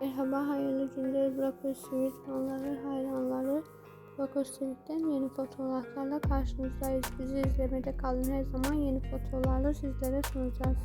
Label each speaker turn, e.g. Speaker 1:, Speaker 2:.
Speaker 1: Merhaba, hayırlı günler. Blogger Sivil fanları, hayranları. Blogger Sivil'den yeni fotoğraflarla karşınızdayız. Bizi izlemede kalın. Her zaman yeni fotoğraflarla sizlere sunacağız.